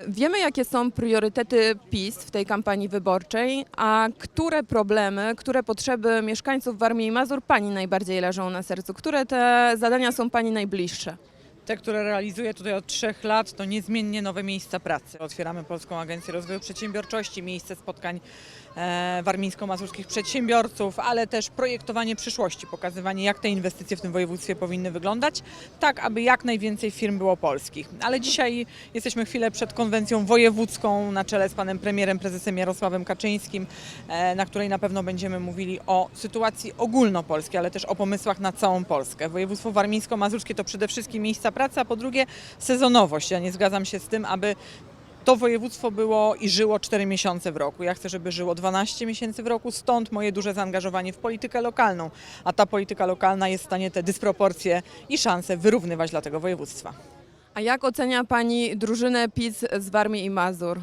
Wiemy, jakie są priorytety PiS w tej kampanii wyborczej, a które problemy, które potrzeby mieszkańców Warmii i Mazur Pani najbardziej leżą na sercu? Które te zadania są Pani najbliższe? Te, które realizuję tutaj od trzech lat, to niezmiennie nowe miejsca pracy. Otwieramy Polską Agencję Rozwoju Przedsiębiorczości, miejsce spotkań e, warmińsko-mazurskich przedsiębiorców, ale też projektowanie przyszłości, pokazywanie jak te inwestycje w tym województwie powinny wyglądać, tak aby jak najwięcej firm było polskich. Ale dzisiaj jesteśmy chwilę przed konwencją wojewódzką na czele z panem premierem, prezesem Jarosławem Kaczyńskim, e, na której na pewno będziemy mówili o sytuacji ogólnopolskiej, ale też o pomysłach na całą Polskę. Województwo warmińsko-mazurskie to przede wszystkim miejsca pracy, a po drugie sezonowość. Ja nie zgadzam się z tym, aby to województwo było i żyło 4 miesiące w roku. Ja chcę, żeby żyło 12 miesięcy w roku, stąd moje duże zaangażowanie w politykę lokalną. A ta polityka lokalna jest w stanie te dysproporcje i szanse wyrównywać dla tego województwa. A jak ocenia Pani drużynę PiS z Warmii i Mazur?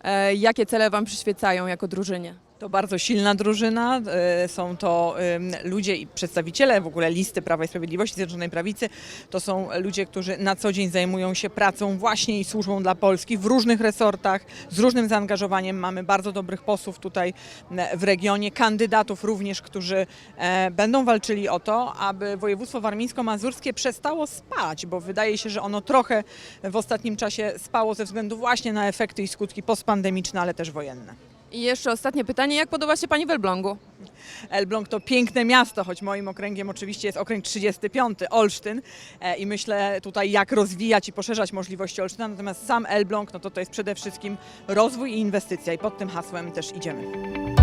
E, jakie cele Wam przyświecają jako drużynie? To bardzo silna drużyna. e, Są to ludzie i przedstawiciele w ogóle listy Prawa i Sprawiedliwości, Zjednoczonej Prawicy. To są ludzie, którzy na co dzień zajmują się pracą właśnie i służbą dla Polski w różnych resortach, z różnym zaangażowaniem. Mamy bardzo dobrych posłów tutaj w regionie, kandydatów również, którzy e, będą walczyli o to, aby województwo warmińsko-mazurskie przestało spać, bo wydaje się, że ono trochę w ostatnim czasie spało ze względu właśnie na efekty i skutki postpandemiczne, ale też wojenne. I jeszcze ostatnie pytanie, jak podoba się Pani w Elblągu? Elbląg to piękne miasto, choć moim okręgiem oczywiście jest okręg 35, Olsztyn e, i myślę tutaj jak rozwijać i poszerzać możliwości Olsztyna, natomiast sam Elbląg no to to jest przede wszystkim rozwój i inwestycja i pod tym hasłem też idziemy.